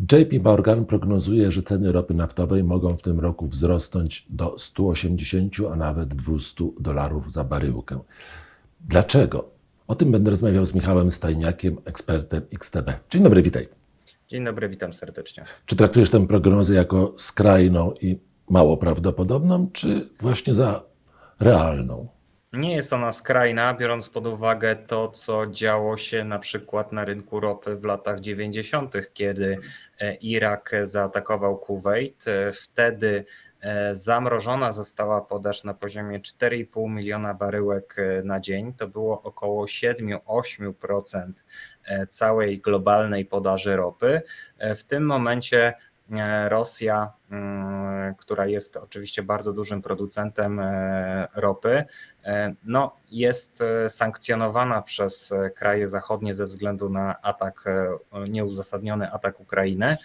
JP Morgan prognozuje, że ceny ropy naftowej mogą w tym roku wzrosnąć do 180, a nawet 200 dolarów za baryłkę. Dlaczego? O tym będę rozmawiał z Michałem Stajniakiem, ekspertem XTB. Dzień dobry, witaj. Dzień dobry, witam serdecznie. Czy traktujesz tę prognozę jako skrajną i mało prawdopodobną, czy właśnie za realną? Nie jest ona skrajna, biorąc pod uwagę to, co działo się na przykład na rynku ropy w latach 90., kiedy e, Irak zaatakował Kuwait. E, Wtedy e, zamrożona została podaż na poziomie 4,5 miliona baryłek na dzień. To było około 7-8% e, całej globalnej podaży ropy. W tym momencie Rosja, która jest oczywiście bardzo dużym producentem e, ropy, e, no, jest e, sankcjonowana przez kraje zachodnie ze względu na atak, nieuzasadniony atak Ukrainy.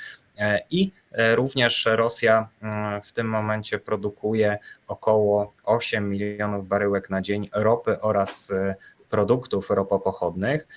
I również Rosja mm, w tym momencie produkuje około 8 milionów baryłek na dzień ropy oraz produktów ropopochodnych.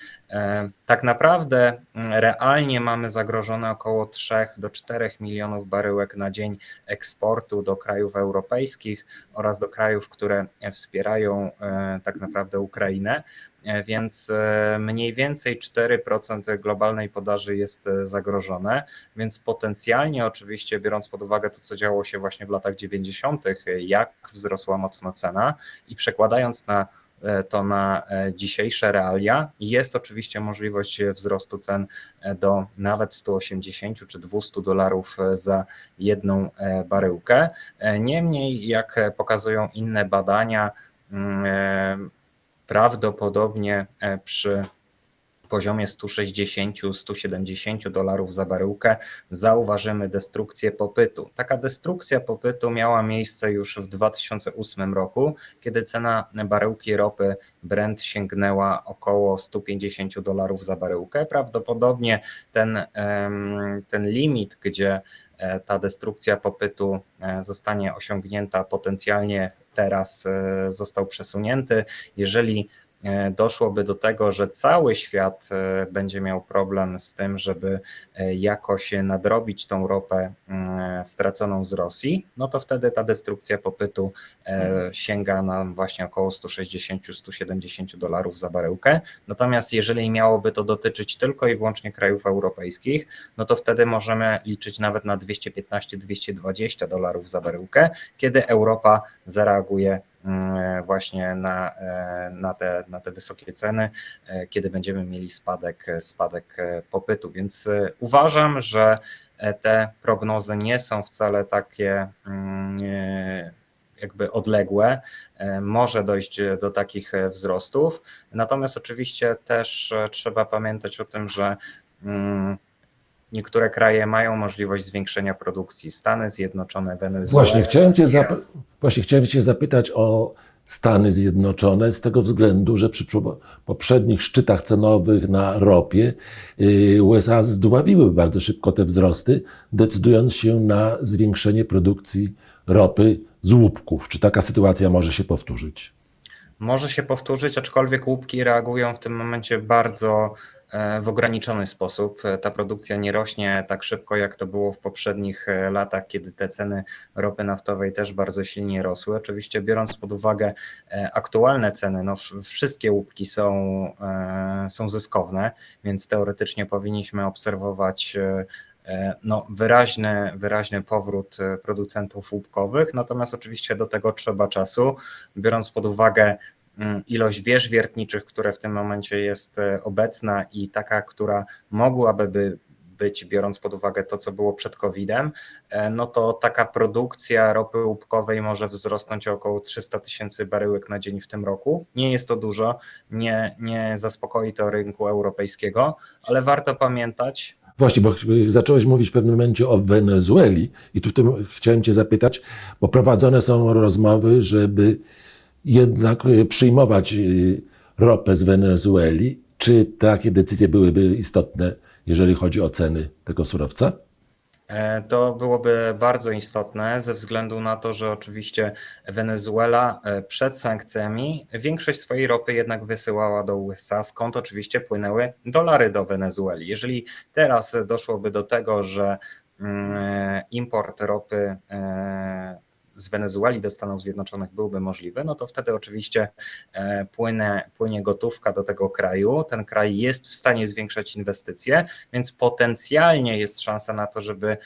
Tak naprawdę mm, realnie mamy zagrożone około 3 do 4 milionów baryłek na dzień eksportu do krajów europejskich oraz do krajów, które wspierają e, tak naprawdę Ukrainę. E, Więc e, mniej więcej 4% globalnej podaży jest zagrożone, więc potencjalnie, oczywiście, biorąc pod uwagę to, co działo się właśnie w latach 90., jak wzrosła mocno cena i przekładając na to na e, dzisiejsze realia. Jest oczywiście możliwość wzrostu cen e, do nawet 180 czy 200 dolarów e, za jedną e, baryłkę. E, Niemniej, jak e, pokazują inne badania, mm, e, prawdopodobnie e, przy poziomie 160-170 dolarów za baryłkę zauważymy destrukcję popytu. Taka destrukcja popytu miała miejsce już w 2008 roku, kiedy cena baryłki ropy Brent sięgnęła około 150 dolarów za baryłkę. Prawdopodobnie ten, ten limit, gdzie e, ta destrukcja popytu e, zostanie osiągnięta potencjalnie teraz e, został przesunięty. Jeżeli doszłoby do tego, że cały świat e, będzie miał problem z tym, żeby e, jakoś nadrobić tą ropę mm, straconą z Rosji, no to wtedy ta destrukcja popytu e, sięga nam właśnie około 160-170 dolarów za baryłkę. Natomiast jeżeli miałoby to dotyczyć tylko i wyłącznie krajów europejskich, no to wtedy możemy liczyć nawet na 215-220 dolarów za baryłkę, kiedy Europa zareaguje właśnie na, e, na, te, na te wysokie ceny, e, kiedy będziemy mieli spadek, spadek e, popytu. Więc uważam, że te prognozy nie są wcale takie mm, jakby odległe. Może dojść do takich wzrostów. Natomiast oczywiście też trzeba pamiętać o tym, że mm, niektóre kraje mają możliwość zwiększenia produkcji. Stany Zjednoczone, Wenezuela. Właśnie chciałem, cię zap- właśnie chciałem Cię zapytać o Stany Zjednoczone z tego względu, że przy poprzednich szczytach cenowych na ropie yy, USA zdławiły bardzo szybko te wzrosty, decydując się na zwiększenie produkcji ropy z łupków. Czy taka sytuacja może się powtórzyć? Może się powtórzyć, aczkolwiek łupki reagują w tym momencie bardzo e, w ograniczony sposób. E, Ta produkcja nie rośnie tak szybko, jak to było w poprzednich e, latach, kiedy te ceny ropy naftowej też bardzo silnie rosły. Oczywiście, biorąc pod uwagę aktualne ceny, no wszystkie łupki są, są zyskowne, więc teoretycznie powinniśmy obserwować no, wyraźny, wyraźny powrót e, producentów łupkowych, natomiast oczywiście do tego trzeba czasu, biorąc pod uwagę mm, ilość wież wiertniczych, które w tym momencie jest e, obecna i taka, która mogłaby by być, biorąc pod uwagę to, co było przed COVID-em, e, no to taka produkcja ropy łupkowej może wzrosnąć o około 300 tysięcy baryłek na dzień w tym roku. Nie jest to dużo, nie, nie zaspokoi to rynku europejskiego, ale warto pamiętać, Właśnie, bo zacząłeś mówić w pewnym momencie o Wenezueli i tu chciałem Cię zapytać, bo prowadzone są rozmowy, żeby jednak y, przyjmować y, ropę z Wenezueli. Czy takie decyzje byłyby istotne, jeżeli chodzi o ceny tego surowca? E, To byłoby bardzo istotne ze względu na to, że oczywiście Wenezuela e, przed sankcjami większość swojej ropy jednak wysyłała do USA, skąd oczywiście płynęły dolary do Wenezueli. Jeżeli teraz doszłoby do tego, że mm, import ropy e, z Wenezueli do Stanów Zjednoczonych byłby możliwy, no to wtedy oczywiście e, płynie, płynie gotówka do tego kraju. Ten kraj jest w stanie zwiększać inwestycje, więc potencjalnie jest szansa na to, żeby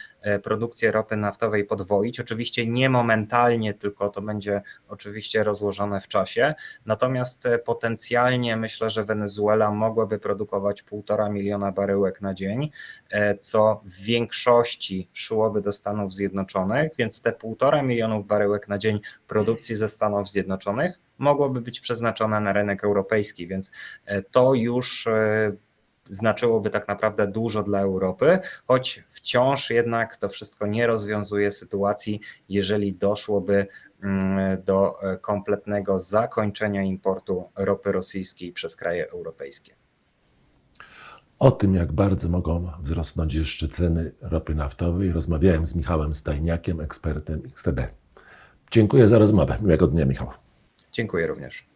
produkcję ropy naftowej podwoić. Oczywiście nie momentalnie, tylko to będzie oczywiście rozłożone w czasie. Natomiast e, potencjalnie myślę, że Wenezuela mogłaby produkować półtora miliona baryłek na dzień, e, co w większości szłoby do Stanów Zjednoczonych, więc te półtora milionów baryłek na dzień produkcji ze Stanów Zjednoczonych mogłoby być przeznaczone na rynek europejski, więc e, to już e, znaczyłoby tak naprawdę dużo dla Europy, choć wciąż jednak to wszystko nie rozwiązuje sytuacji, jeżeli doszłoby mm, do e, kompletnego zakończenia importu ropy rosyjskiej przez kraje europejskie. O tym, jak bardzo mogą wzrosnąć jeszcze ceny ropy naftowej, rozmawiałem z Michałem Stajniakiem, ekspertem XTB. Dziękuję za rozmowę. Miłego dnia, Michał. Dziękuję również.